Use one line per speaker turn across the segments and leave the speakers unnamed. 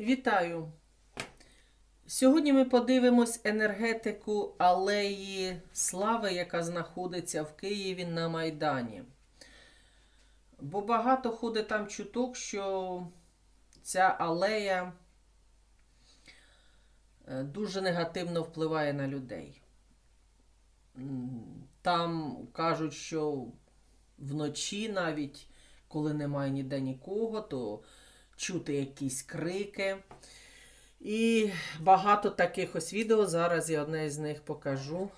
Вітаю! Сьогодні ми подивимось енергетику алеї Слави, яка знаходиться в Києві на Майдані. Бо багато ходить там чуток, що ця алея е, дуже негативно впливає на людей. Там кажуть, що вночі навіть, коли немає ніде нікого, то чути якісь крики. І багато таких ось відео. Зараз я одне з них покажу.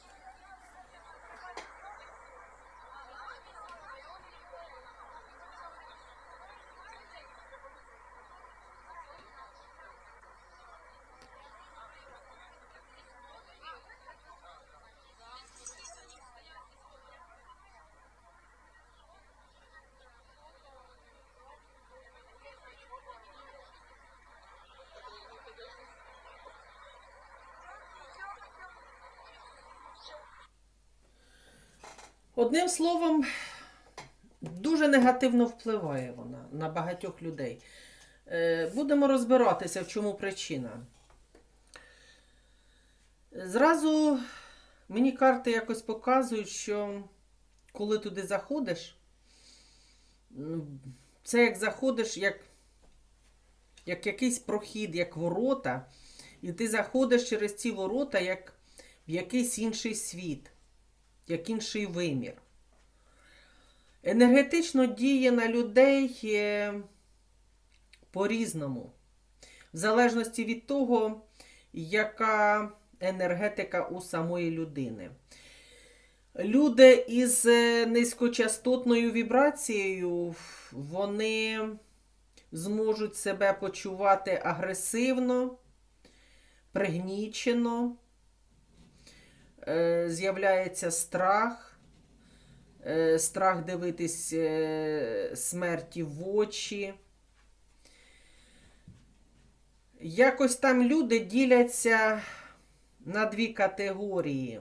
Одним словом, дуже негативно впливає вона на багатьох людей. Е, Будемо розбиратися, в чому причина. Зразу мені карти якось показують, що коли туди заходиш, це як заходиш, як, як якийсь прохід, як ворота, і ти заходиш через ці ворота, як в якийсь інший світ як інший вимір. Енергетично діє на людей е, по-різному, в залежності від того, яка енергетика у самої людини. Люди із е, низькочастотною вібрацією, вони зможуть себе почувати агресивно, пригнічено, з'являється страх, е, страх дивитись е, смерті в очі. Якось там люди діляться на дві категорії.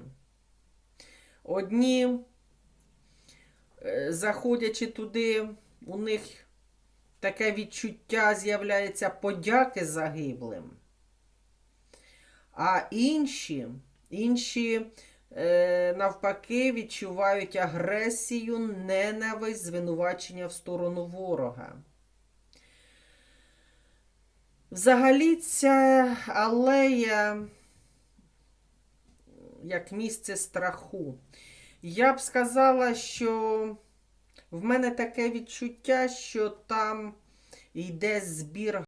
Одні, е, заходячи туди, у них таке відчуття з'являється подяки загиблим. А інші, інші е, навпаки відчувають агресію, ненависть, звинувачення в сторону ворога. Взагалі, ця алея як місце страху. Я б сказала, що в мене таке відчуття, що там йде збір